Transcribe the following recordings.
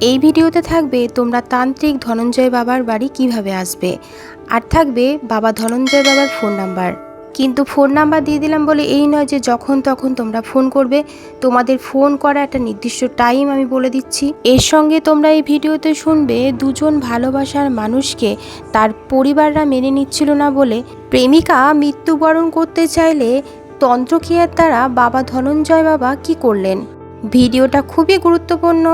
এই ভিডিওতে থাকবে তোমরা তান্ত্রিক ধনঞ্জয় বাবার বাড়ি কীভাবে আসবে? আর থাকবে বাবা ধনঞ্জয় বাবার ফোন নাম্বার। কিন্তু ফোন নাম্বার দিয়ে দিলাম বলে এই নয় যে যখন তখন তোমরা ফোন করবে। তোমাদের ফোন করা একটা নির্দিষ্ট টাইম আমি বলে দিচ্ছি। এর সঙ্গে তোমরা এই ভিডিওতে শুনবে দুজন ভালোবাসার মানুষকে তার পরিবাররা মেনে নিচ্ছিল না বলে। প্রেমিকা মৃত্যুবরণ করতে চাইলে তন্ত্রক্রিয়ার দ্বারা বাবা ধনঞ্জয় বাবা কি করলেন? ভিডিওটা খুবই গুরুত্বপূর্ণ।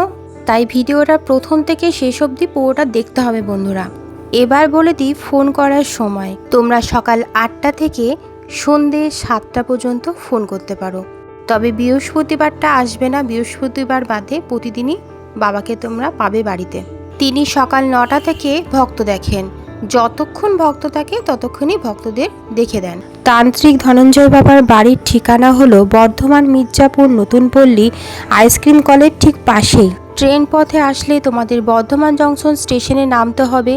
তাই ভিডিওটা প্রথম থেকে শেষ অবধি পুরোটা দেখতে হবে বন্ধুরা। এবার বলে দিই ফোন করার সময়। তোমরা সকাল আটটা থেকে সন্ধে সাতটা পর্যন্ত ফোন করতে পারো। তবে বৃহস্পতিবারটা আসবে না, বৃহস্পতিবার বাদে প্রতিদিনই বাবাকে তোমরা পাবে বাড়িতে। তিনি সকাল নটা থেকে ভক্ত দেখেন। যতক্ষণ ভক্ত থাকে, ততক্ষণই ভক্তদের দেখে দেন। তান্ত্রিক ধনঞ্জয় বাবার বাড়ির ঠিকানা হলো বর্ধমান মির্জাপুর নতুন পল্লী আইসক্রিম কলের ঠিক পাশেই। ট্রেন পথে আসলে তোমাদের বর্ধমান জংশন স্টেশনে নামতে হবে।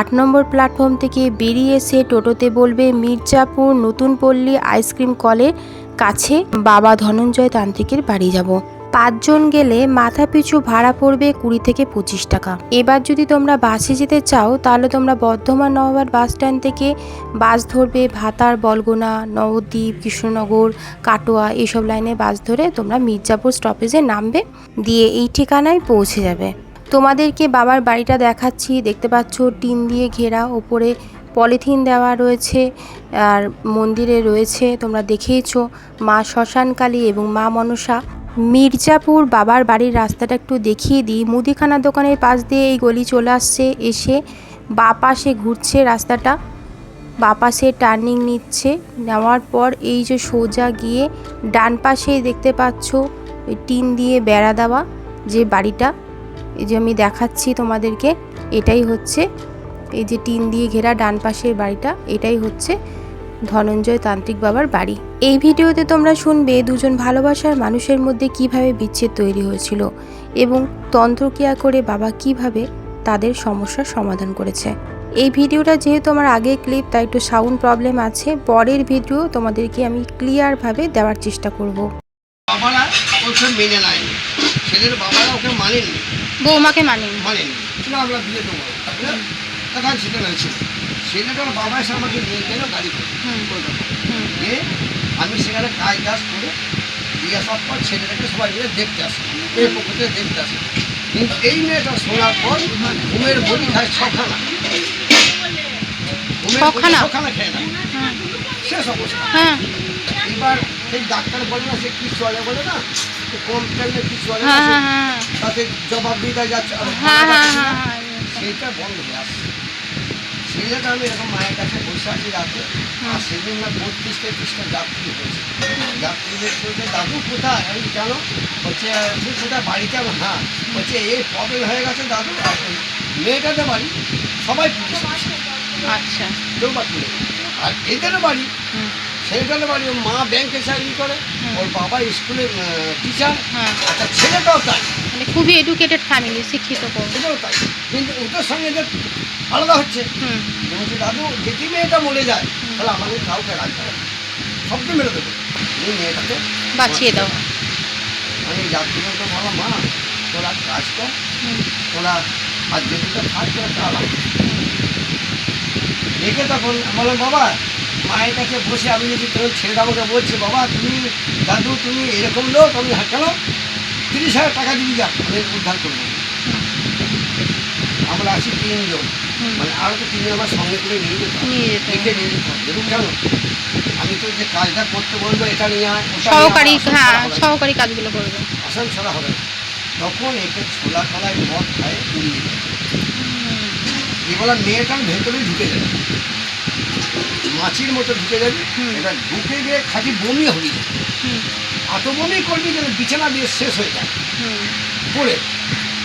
আট নম্বর প্ল্যাটফর্ম থেকে বেরিয়ে এসে টোটোতে বলবে, মির্জাপুর নতুন পল্লী আইসক্রিম কলের কাছে বাবা ধনঞ্জয় তান্ত্রিকের বাড়ি যাব। পাঁচজন গেলে মাথা পিছু ভাড়া পড়বে কুড়ি থেকে পঁচিশ টাকা। এবার যদি তোমরা বাসে যেতে চাও, তাহলে তোমরা বর্ধমান নবাবার বাস স্ট্যান্ড থেকে বাস ধরবে ভাতার বলগোনা, নবদ্বীপ, কৃষ্ণনগর, কাটোয়া এইসব লাইনে বাস ধরে তোমরা মির্জাপুর স্টপেজে নামবে, দিয়ে এই ঠিকানায় পৌঁছে যাবে। তোমাদেরকে বাবার বাড়িটা দেখাচ্ছি। দেখতে পাচ্ছ, টিন দিয়ে ঘেরা, ওপরে পলিথিন দেওয়া রয়েছে, আর মন্দিরে রয়েছে, তোমরা দেখেইছো, মা শ্মশানকালী এবং মা মনসা। মির্জাপুর বাবার বাড়ির রাস্তাটা একটু দেখিয়ে দিই। মুদিখানা দোকানের পাশ দিয়ে এই গলি চলে আসছে, এসে বা পাশে ঘুরছে রাস্তাটা। বা পাশে টার্নিং নিচ্ছে, নেওয়ার পর এই যে সোজা গিয়ে ডান পাশেই দেখতে পাচ্ছ টিন দিয়ে বেড়া দেওয়া যে বাড়িটা। এই যে আমি দেখাচ্ছি তোমাদেরকে, এটাই হচ্ছে এই যে টিন দিয়ে ঘেরা ডান পাশের বাড়িটা, এটাই হচ্ছে ধনঞ্জয় তান্ত্রিক বাবার বাড়ি। এই ভিডিওতে তোমরা শুনবে দুজন ভালোবাসার মানুষের মধ্যে কীভাবে বিচ্ছেদ তৈরি হয়েছিল এবং তন্ত্রক্রিয়া করে বাবা কীভাবে তাদের সমস্যার সমাধান করেছে। এই ভিডিওটা যেহেতু আমার আগের ক্লিপ তাই একটু সাউন্ড প্রবলেম আছে। পরের ভিডিও তোমাদেরকে আমি ক্লিয়ারভাবে দেওয়ার চেষ্টা করব। বাবারা ওকে মেনে নেয়নি। ছেলের বাবারা ওকে মানেননি। বৌমাকে মানি মানেনি না আমরা বিয়ে দেবো তখন সেটা রয়েছে ছেলেটার বাবা এসে আমাকে নিয়ে গেল গাড়ি করে আমি সেখানে কাজ টাজ করে দিয়ে আসার পর ছেলেটাকে সবাই মিলে দেখতে আসে মেয়ে পক্ষে দেখতে আসে কিন্তু এই মেয়েটা শোনার পর ঘুমের বড়ি খায় ছখানা? ছখানা? খেয়ে নেয়। শেষ অবস্থা। হ্যাঁ এবার সেই ডাক্তার বলে না সে কি চলে বলে না কি চলে না হ্যাঁ হ্যাঁ হ্যাঁ। তাতে জবাব দিতে যাচ্ছে না। সেইটা বন্ধ হয়ে আসছে। ছেলেটা আমি এরকম মায়ের কাছে বসে আছি রাতে আর সেদিন না বত্রিশ তেত্রিশটা যাত্রী হয়েছে। যাত্রীদের বলছে দাদু কোথায়? আমি কেন? হচ্ছে তুই কোথায় বাড়িতে আমার হ্যাঁ বলছে এই প্রবলেম হয়ে গেছে দাদু আর মেয়েটাতে বাড়ি সবাই পুলিশ আচ্ছা। কেউ বা তুলে আর এদেরও বাড়ি। সেইখানে বাড়ি ওর মা ব্যাংকে চাকরি করে ওর বাবা স্কুলে টিচার হ্যাঁ। একটা ছেলেটাও তাই। মানে খুবই এডুকেটেড ফ্যামিলি শিক্ষিত এটাও তাই। কিন্তু ওদের সঙ্গে এদের আলাদা হচ্ছে। বলছে দাদু যদি মেয়েটা মরে যায় তাহলে আমাদের কাউকে রাখতে হবে সবকে মেরে দেবো। এই মেয়েটাকে বাঁচিয়ে দাও। আমি যাত্রীদেরকে বললাম মা তোরা কাজ কর। তোরা আর যেদিকে থাক তোরা চালা দেখে তখন বললাম বাবা মায়ের কাছে বসে আমি যদি তোর ছেলেটা আমাকে বলছে বাবা তুমি দাদু তুমি এরকম লোক আমি কেন তিরিশ হাজার টাকা দিয়ে যা আমি উদ্ধার করব আমরা আছি তিনজন। মানে আরও তো তিনজন আমার সঙ্গে করে নিয়ে যেতে। নিয়ে যেতে দেখুন কেন? আমি তো যে কাজটা করতে বলব এটা নিয়ে সহকারী হ্যাঁ। সহকারী কাজগুলো করবে। আসল ছাড়া হবে। তখন একে ছোলা কলায় মদ খায় উড়িয়ে দেয় এবার মেয়েটার ভেতরে ঢুকে যাবে। মাছির মতো ঢুকে যাবে। এবার ঢুকে গিয়ে খালি বমি হয়ে যাবে। এত বমি করবি যেন বিছানা দিয়ে শেষ হয়ে যায়। পড়ে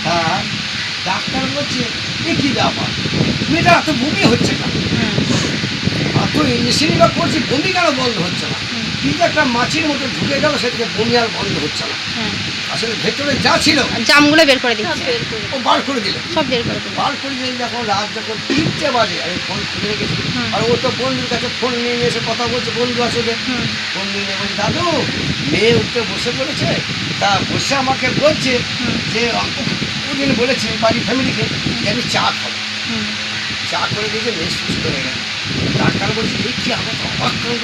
আর ডাক্তার বলছে এ কী ব্যাপার? মেয়েটা এত বমি হচ্ছে না এত ইঞ্জেকশনই বা করছি বমি কেন বন্ধ হচ্ছে না? কিন্তু একটা মাছির মতো ঢুকে গেল সেটাকে বমি আর বন্ধ হচ্ছে না। হ্যাঁ। আসলে ভেতরে যা ছিল আর জামগুলো বের করে দিচ্ছে। ও বার করে দিল। সব বের করে দিল। বার করে দিলে যখন রাত যখন তিনটে বাজে আমি ফোন খুলে রেখেছি। আর ও তো বন্ধুর কাছে ফোন নিয়ে এসে কথা বলছে বন্ধু আসলে ফোন নিয়ে নিয়ে বলছে দাদু মেয়ে উঠতে বসে পড়েছে? তা বসে আমাকে বলছে যে ওদিন বলেছে বাড়ির ফ্যামিলিকে যে আমি চা খাব। চা করে দিয়েছে মেয়ে সুস্থ হয়ে গেল। ডাক্তার বলছে এই কি আমার তো অবাক কাণ্ড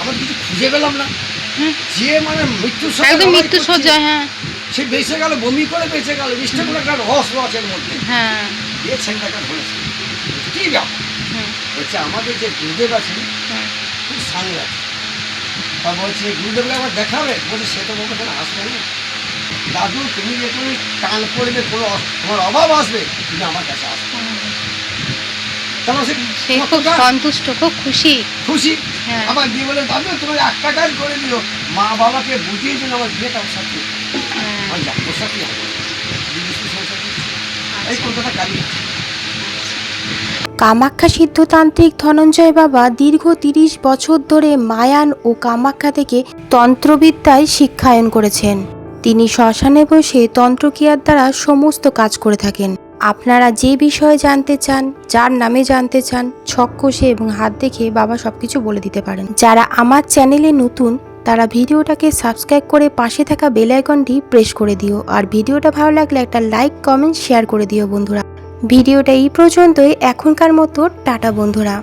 আমার কিছু খুঁজে পেলাম না। হুম। যে মানে মৃত্যু একদম মৃত্যু সজ্জা হ্যাঁ। সে বেঁচে গেল বমি করে বেঁচে গেল নিশ্চয় কোনো একটা রহস্য আছে মধ্যে। হ্যাঁ। দিয়ে ছেলেটাকে ধরেছে। কি ব্যাপার? বলছে আমাদের যে গুরুদেব আছেন হ্যাঁ। খুব সাংঘাতিক। তা বলছে গুরুদেবকে আমার দেখাবে? বলছে সে তো বলবে কেন আসবে না। দাদু তুমি যে তুমি টান করবে কোনো তোমার অভাব আসবে তুমি আমার কাছে আসবে। সে সে খুব সন্তুষ্ট খুব খুশি। খুশি? হ্যাঁ। দিয়ে বলে দাদু তোমার একটা কাজ করে দিও। মা বাবাকে বুঝিয়ে দিন আমার বিয়েটা ওর সাথে। হ্যাঁ। ওর। এই আচ্ছা। কলকাতা কালী কামাখ্যা সিদ্ধতান্ত্রিক ধনঞ্জয় বাবা দীর্ঘ তিরিশ বছর ধরে মায়ান ও কামাখ্যা থেকে তন্ত্রবিদ্যায় শিক্ষায়ন করেছেন। তিনি শ্মশানে বসে তন্ত্রক্রিয়ার দ্বারা সমস্ত কাজ করে থাকেন। আপনারা যে বিষয়ে জানতে চান, যার নামে জানতে চান, ছক কষে এবং হাত দেখে বাবা সব কিছু বলে দিতে পারেন। যারা আমার চ্যানেলে নতুন, তারা ভিডিওটাকে সাবস্ক্রাইব করে পাশে থাকা বেল আইকনটি প্রেস করে দিও। আর ভিডিওটা ভালো লাগলে একটা লাইক, কমেন্ট, শেয়ার করে দিও বন্ধুরা। ভিডিওটা এই পর্যন্তই এখনকার মতো। টাটা বন্ধুরা।